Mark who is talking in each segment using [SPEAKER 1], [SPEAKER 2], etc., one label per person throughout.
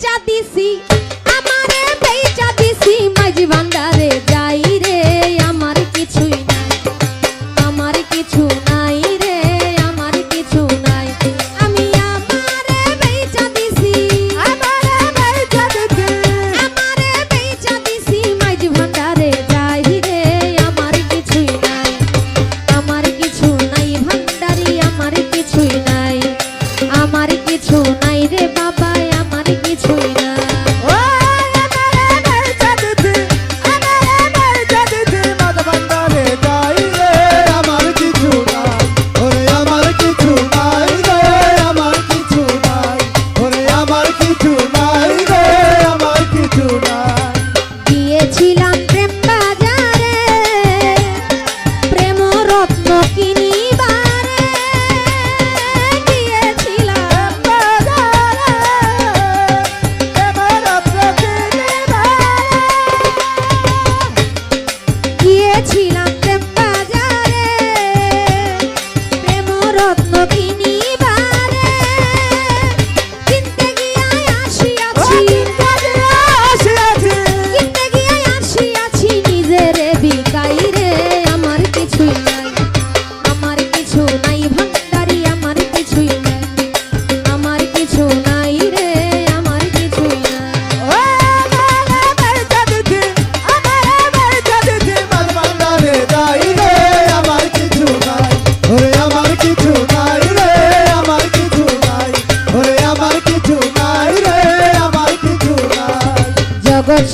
[SPEAKER 1] বেচা কিছুই নাই, আমার কিছু নাই রে, আমার কিছুই নাই, আমার কিছু নাই ভান্ডারি, আমার আমার কিছু নাই রে বাবা ছুঁই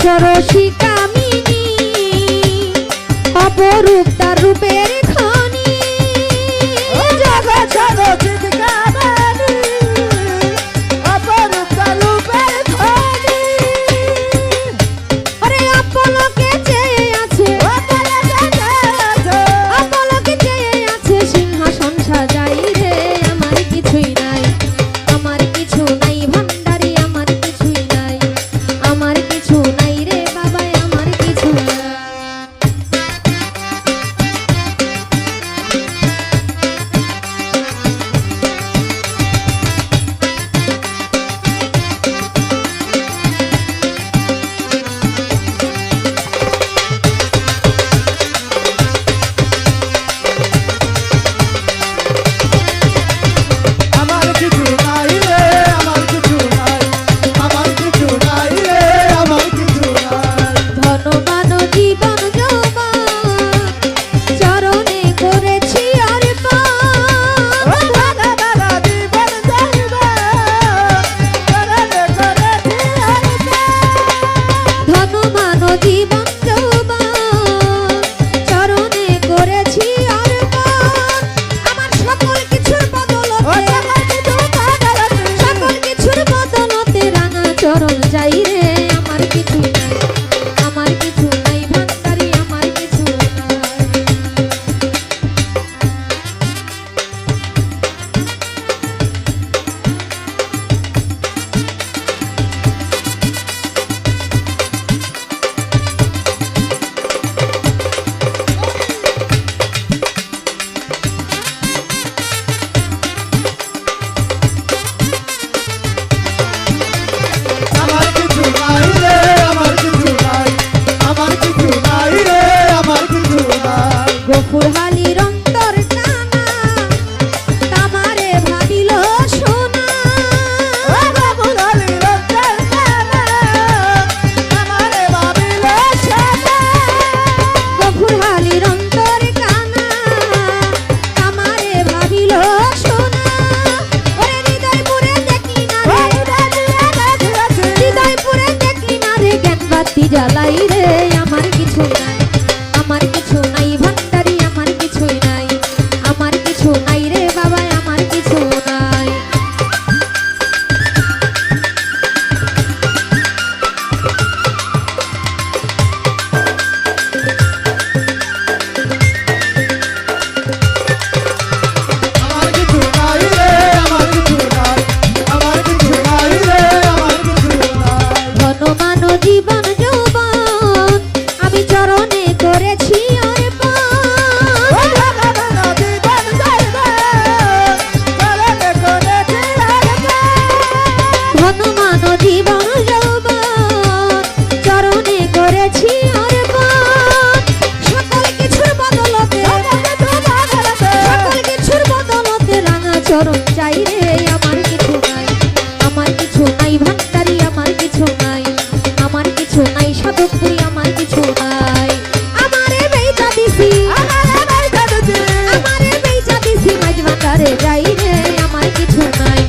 [SPEAKER 1] সরসী কামিনী অপরূপ তার রূপের খা বাতি জ্বালাই রে। বাজারে যাই রে আমার কিছু নাই।